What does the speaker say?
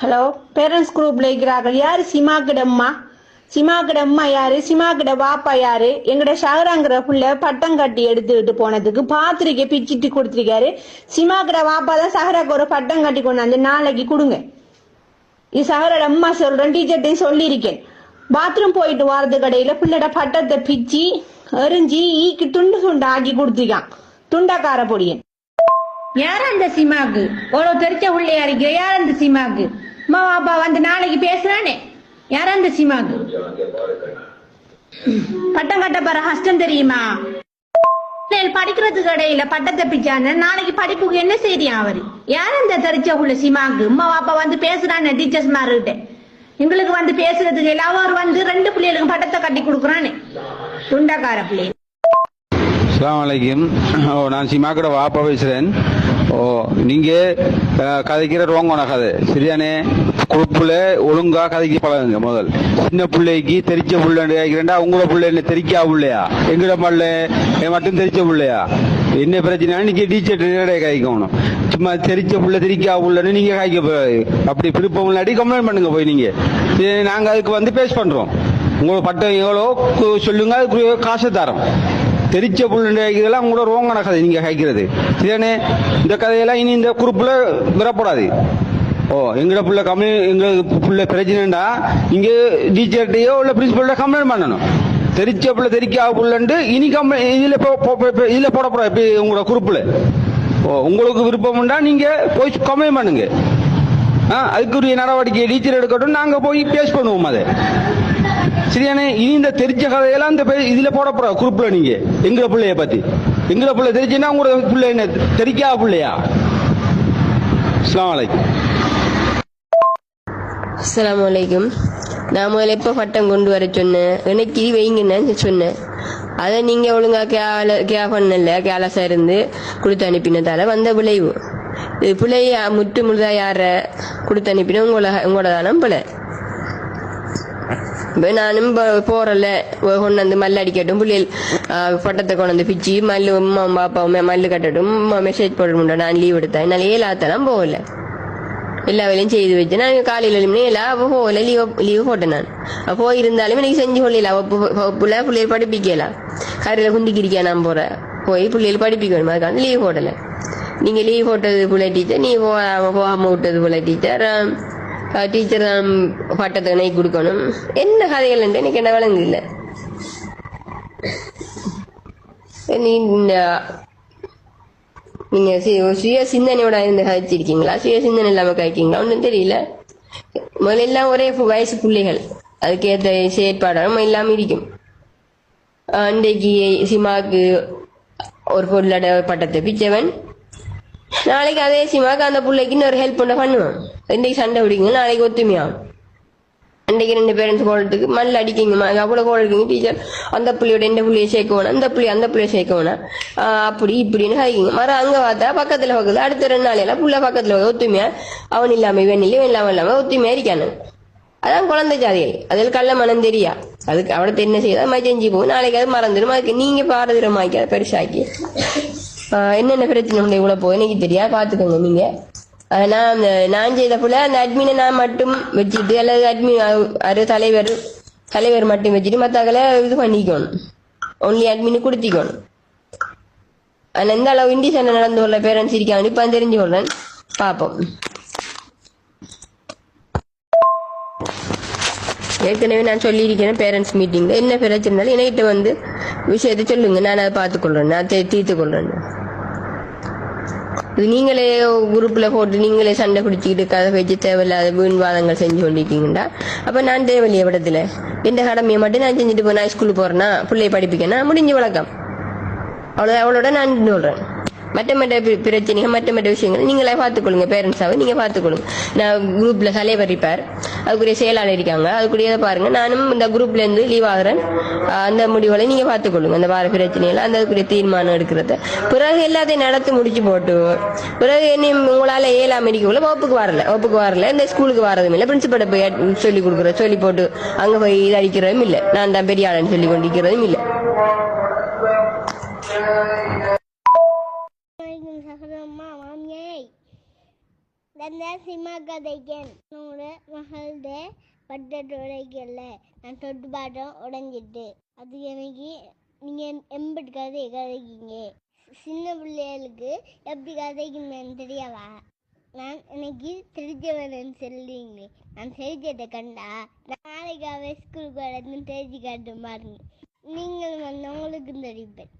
Hello parents குரூப்ல இருக்கிறார்கள். யாரு? சிமாக்கிட அம்மா. சிமாக்கிட அம்மா யாரு? சிமாக்கிட பாப்பா யாரு? எங்கட ஷாகராங்கிற புள்ள பட்டம் கட்டி எடுத்துக்கிட்டு போனதுக்கு பாத்திரிக்கை பிச்சிட்டு கொடுத்திருக்காரு. சிமாக்கிட பாப்பா தான் சஹராக்கு ஒரு பட்டம் கட்டி கொண்டாந்து நாளைக்கு கொடுங்க. இது சஹரோட அம்மா சொல்றேன் டீச்சர்ட்டையும் சொல்லியிருக்கேன். பாத்ரூம் போயிட்டு வரது கடையில பிள்ளைட பட்டத்தை பிச்சு எரிஞ்சு ஈக்கு துண்டு துண்டு ஆக்கி கொடுத்துருக்கான். துண்டக்கார பொடியன். யார் அந்த சிமாக்கு? ஒரு தெரிச்ச உள்ளே இருக்கிற யார் அந்த சிமாக்கு? அம்மா அப்பா வந்து நாளைக்கு பேசுறானே. யார் அந்த சீமாக்கு பட்டம் கட்ட போற கஷ்டம் தெரியுமா? படிக்கிறதுக்கு இடையில பட்டத்தை பிச்சான நாளைக்கு படிப்புக்கு என்ன செய்தியா அவரு? யார் இந்த தெரிச்ச உள்ள சிமாக்கு. அம்மா அப்பா வந்து பேசுறானே டீச்சர்ஸ் மாறுகிட்ட எங்களுக்கு வந்து பேசுறதுக்கு எல்லாம் அவர் வந்து ரெண்டு பிள்ளைகளுக்கு பட்டத்தை கட்டி கொடுக்குறானே. துண்டக்கார பிள்ளை. அஸ்லாம் அலைக்கும். ஓ நான் சிமாக்கட வாப்பா பேசுறேன். ஓ நீங்கள் கதைக்கிற ரோங்கோன கதை. சரியானே குழுப்புல ஒழுங்கா கதைக்கு பழகுங்க முதல். சின்ன பிள்ளைக்கு தெரிச்ச புள்ள கேட்கிறேன்டா உங்களோட பிள்ளை என்ன தெரிக்கா பிள்ளையா? எங்கட பல்ல? என் மட்டும் தெரிச்ச பிள்ளையா? என்ன பிரச்சனை நீங்க டீச்சர் காய்க்கணும் சும்மா தெரிச்ச புள்ள தெரிக்கா புள்ளன்னு நீங்க காய்க்க போய் அப்படி விருப்பம் இல்லாட்டி கம்ப்ளைண்ட் பண்ணுங்க போய் நீங்க. சரி, நாங்க அதுக்கு வந்து பேஸ் பண்றோம். உங்களுக்கு பட்டம் எவ்வளோ சொல்லுங்க அதுக்கு காசு தரோம். தெரிச்ச புள்ள கூட உங்களோட ரோங்கான கதை நீங்க கேட்கிறது. சரியானே இந்த கதையெல்லாம் இனி இந்த குரூப்ல விடப்படாது ஓ எங்கட புள்ள கம்மி எங்க புள்ள பிரச்சனைடா இங்கே டீச்சர்கிட்டயோ இல்லை பிரின்சிபல்ட்ட கம்ப்ளைண்ட் பண்ணணும். தெரிச்ச புள்ள தெரிக்கா புள்ளண்டு இனி கம்ப்ளைண்ட் இதுல போ- போ- போ- போடப்படாது இப்ப உங்களோட குரூப்ல ஓ உங்களுக்கு விருப்பம் உண்டா நீங்க போய் கம்ப்ளைண்ட் பண்ணுங்க. ஆ, அதுக்குரிய நடவடிக்கை டீச்சர் எடுக்கட்டும் நாங்க போய் பேஸ் பண்ணுவோம் அதை. சரியானே? இனி இந்த தெரிஞ்ச கதையெல்லாம் இந்த இதுல போட போற குரூப்ல நீங்க. எங்க பிள்ளைய பத்தி. எங்க பிள்ளை தெரிஞ்சுன்னா உங்களோட பிள்ளை என்ன? தெரிக்கா பிள்ளையா? அஸ்ஸலாமு அலைக்கும் அஸ்ஸலாமு நான் முதல்ல எப்போ பட்டம் கொண்டு வர சொன்னேன்? எனக்கு வைங்கன்னு சொன்னேன். அதை நீங்கள் ஒழுங்கா கேல கே பண்ணல. கேலஸாக இருந்து கொடுத்து அனுப்பினதால வந்த விளைவு. இது பிள்ளைய முற்று முழுதாக யார கொடுத்து அனுப்பின உங்களை உங்களோட தானே பிள்ளை. நானும் போறல கொண்டு வந்து மல்லு அடிக்கட்டும் பிள்ளைகள் பட்டத்தை கொண்டு வந்து பிச்சு மல்லு அம்மா பாப்பாவும் மல்லு கட்டட்டும் மெசேஜ் போடணும் நான் லீவ் எடுத்தேன் என்னால் ஏலாத்தெல்லாம் போகல எல்லா வேலையும் செய்து வச்சு நான் காலையில் எழுப்பினே எல்லாம் போகல லீவ் லீவ் போட்டேன் நான் அப்போ இருந்தாலும் எனக்கு செஞ்சு கொள்ளல பிள்ளை பிள்ளைகள் படிப்பிக்கலாம் கரையில் குந்திக்கிறிக்கா நான் போகிறேன் போய் பிள்ளைகள் படிப்பிக்கணும் அதுக்காக லீவ் போடலை நீங்கள் லீவ் போட்டது பிள்ளை டீச்சர் நீ போகாம போகாம விட்டது பிள்ளை டீச்சர் டீச்சர் தான் பட்டத்தை நை கொடுக்கணும் என்ன கதைகள் எனக்கு என்ன விளங்கு இல்லை நீ நீங்கள் நீங்க சுய சிந்தனையோட இருந்து கதைச்சிருக்கீங்களா சுய சிந்தனை இல்லாம கழிக்கீங்களா ஒன்றும் தெரியல முதல்ல எல்லாம் ஒரே வயசு பிள்ளைகள் அதுக்கேற்ற செயற்பாடும் இல்லாம இருக்கும் அன்றைக்கு சிமாக்கு ஒரு பொருளோட பட்டத்தை பிச்சவன் நாளைக்கு அதே சிமாக்கு அந்த பிள்ளைக்கு இன்னொரு ஹெல்ப் பண்ண பண்ணுவேன். இன்றைக்கு சண்டை பிடிக்குங்க நாளைக்கு ஒத்துமையாகும் அன்றைக்கு ரெண்டு பேரண்ட்ஸ் கோலத்துக்கு மண்ணில் அடிக்கிங்கம்மா அவ்வளோ கோல் டீச்சர் அந்த புள்ளியோட இந்த புள்ளியை சேர்க்க வேணாம் அந்த புள்ளி அந்த புள்ளியை சேர்க்க வேணாம். அப்படி இப்படின்னு ஹைக்கிங்க மரம் அங்கே பார்த்தா பக்கத்தில் பக்கத்தில் அடுத்த ரெண்டு நாளையெல்லாம் புள்ள பக்கத்தில் ஒத்துமையா? அவன் இல்லாமல் இவன் இல்லை இவன் இல்லாமல் இல்லாமல் ஒத்துமையா இருக்கானு. அதான் குழந்தை ஜாதிகள். அதில் கள்ள மனம் தெரியா? அதுக்கு அவளுக்கு என்ன செய்யுது அது மாதிரி செஞ்சு போகும். நாளைக்கு அது மறந்துடும். அதுக்கு நீங்கள் பாரதூரமாக்கி அதை பெருசாக்கி. என்னென்ன பிரச்சனை உண்டு இவ்வளோ போய் எனக்கு தெரியா பார்த்துக்கோங்க நீங்க. ஆஹ் நான் அந்த நான் செய்த போல அந்த அட்மினை நான் மட்டும் வச்சுட்டு அல்லது அட்மின் அது தலைவர் தலைவர் மட்டும் வச்சுட்டு மற்றவங்களை இது பண்ணிக்கணும். ஒன்லி அட்மின் கொடுத்திக்கணும். ஆனால் எந்த அளவு இண்டிசன் நடந்து கொள்ள பேரண்ட்ஸ் இருக்காங்க இப்போ தெரிஞ்சு கொள்றேன் பார்ப்போம். ஏற்கனவே நான் சொல்லியிருக்கிறேன் பேரண்ட்ஸ் மீட்டிங்ல என்ன பிரச்சனை இருந்தாலும் என்கிட்ட வந்து விஷயத்தை சொல்லுங்க. நான் அதை பார்த்துக்கொள்றேன். நான் தீ- தீர்த்துக் கொள்றேன் நீங்களே குரூப்ல போட்டு நீங்களே சண்டை பிடிச்சிக்கிட்டு கதை வச்சு தேவையில்லாத வீண் வாதங்கள் செஞ்சு கொண்டிருக்கீங்கடா அப்ப நான் தேவையில்லைய இடத்துல எந்த கடமையை மட்டும் நான் செஞ்சுட்டு போய் ஸ்கூலுக்கு போறேன்னா பிள்ளைய படிப்பிக்கனா முடிஞ்ச வழக்கம். அவ்வளோ அவளோட நான் சொல்றேன் மற்ற மற்ற பிரச்சனைகள் மற்ற மற்ற விஷயங்கள் நீங்களே பார்த்துக்கொள்ளுங்க. பேரண்ட்ஸாவே நீங்க பார்த்துக்கொள்ளுங்க. நான் குரூப்ல தலைவர் இருப்பார் அதுக்குரிய செயலாளர் இருக்காங்க. அதுக்குரிய பாருங்க. நானும் இந்த குரூப்ல இருந்து லீவ் ஆகுறேன். அந்த முடிவுகளை நீங்க பார்த்துக்கொள்ளுங்க. அந்த வார பிரச்சனைகள் அந்த அதுக்குரிய தீர்மானம் எடுக்கிறத. பிறகு எல்லாத்தையும் நடத்தி முடிச்சு போட்டு பிறகு என்ன உங்களால ஏழாம் இருக்கக்குள்ள வகுப்புக்கு வரல. வகுப்புக்கு வரல. இந்த ஸ்கூலுக்கு வரதும் இல்லை. பிரின்சிபல் போய் சொல்லி கொடுக்குற சொல்லி போட்டு அங்க போய் இது அடிக்கிறதும் இல்லை. நான் தான் பெரிய ஆளுன்னு சொல்லி கொண்டிருக்கிறதும் இல்லை. Assalamualaikum sahabat mama, mami. Dah அந்த சினிமா கதைக்கன் உங்களோட நான் தொட்டு பாட்டம் உடைஞ்சிட்டு. அது எனக்கு நீங்கள் எம்பிட்டு கதை கதைக்கீங்க சின்ன பிள்ளைகளுக்கு எப்படி கதைக்குன்னு தெரியவா? நான் எனக்கு தெரிஞ்சவனு சொல்லிங்க நான் தெரிஞ்சதை கண்டா நாளைக்கு அவ ஸ்கூலுக்கு வரது தெரிஞ்சு காட்டும் பாருங்க. நீங்களும் வந்து உங்களுக்கும் தெரிவிப்பேன்.